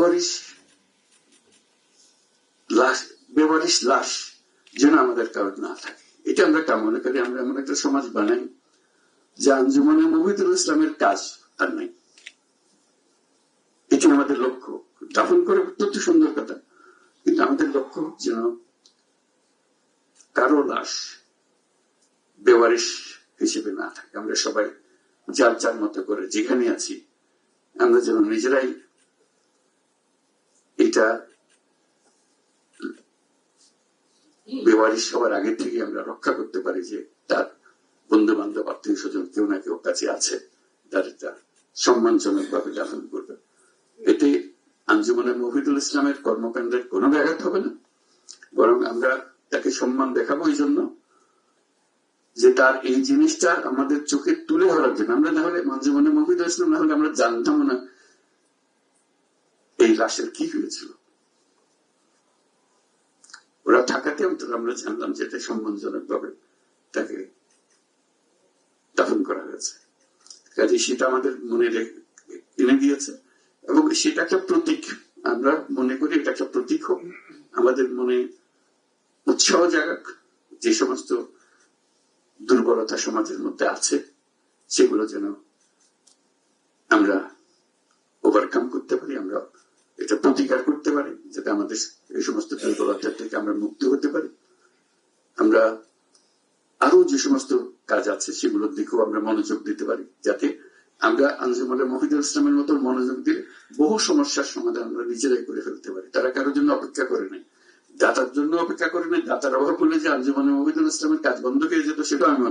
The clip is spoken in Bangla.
বেওয়ারিশ লাশ বেওয়ারিশ লাশ যেন আমাদের কারোর না থাকে। এটা আমরা কামনা করি, আমরা এমন একটা সমাজ বানাই যে আঞ্জুমানে মহিদুল ইসলামের কাজ আর নাই। এটি আমাদের লক্ষ্য। দাফন করে অত্যন্ত সুন্দর কথা, কিন্তু আমাদের লক্ষ্য যেন কারও লাশ বেওয়ারিশ হিসেবে না থাকে। আমরা সবাই যার যার মতো করে যেখানে আছি, আমরা যেন নিজেরাই আগে থেকে আমরা রক্ষা করতে পারি যে তার বন্ধু বান্ধব আত্মীয় স্বজন কেউ না কেউ কাছে আছে সম্মানজনক ভাবে করবে। এতে আঞ্জুমানের মফিদুল ইসলামের কর্মকাণ্ডের কোনো ব্যাঘাত হবে না। বরং আমরা তাকে সম্মান দেখাবো এই জন্য যে তার এই জিনিসটা আমাদের চোখে তুলে ধরার জন্য। আমরা না হলে মঞ্জুমানের মফিদুল ইসলাম না হলে আমরা জানতাম না লাশের কি হয়েছিল? ওরা অন্তত আমরা জানলাম যে এটা সম্মানজনক ভাবে তাকে দাফন করা হয়েছে। কাজে সেটা আমাদের মনে এনে দিয়েছে এবং সেটা একটা প্রতীক, আমরা মনে করি এটা একটা প্রতীক হোক, আমাদের মনে উৎসাহ জাগাক যে সমস্ত দুর্বলতা সমাজের মধ্যে আছে, সেগুলো যেন আমরা ওভারকাম করতে পারি, আমরা এটা প্রতিকার করতে পারি, যাতে আমাদের এই সমস্ত দুর্বলতা থেকে আমরা মুক্ত হতে পারি। আমরা আরও যে সমস্ত কাজ আছে, সেগুলোর দিকেও আমরা মনোযোগ দিতে পারি, যাতে আমরা আঞ্জুমালে মহিদুল ইসলামের মতো মনোযোগ দিয়ে বহু সমস্যার সমাধান আমরা নিজেরাই করে ফেলতে পারি। তারা কারোর জন্য অপেক্ষা করে নাই। দাতার জন্য অপেক্ষা করে নাই। দাতার অভাব বলে যে আঞ্জুমানে মহিদুল ইসলামের কাজ বন্ধ হয়ে যেত সেটা আমি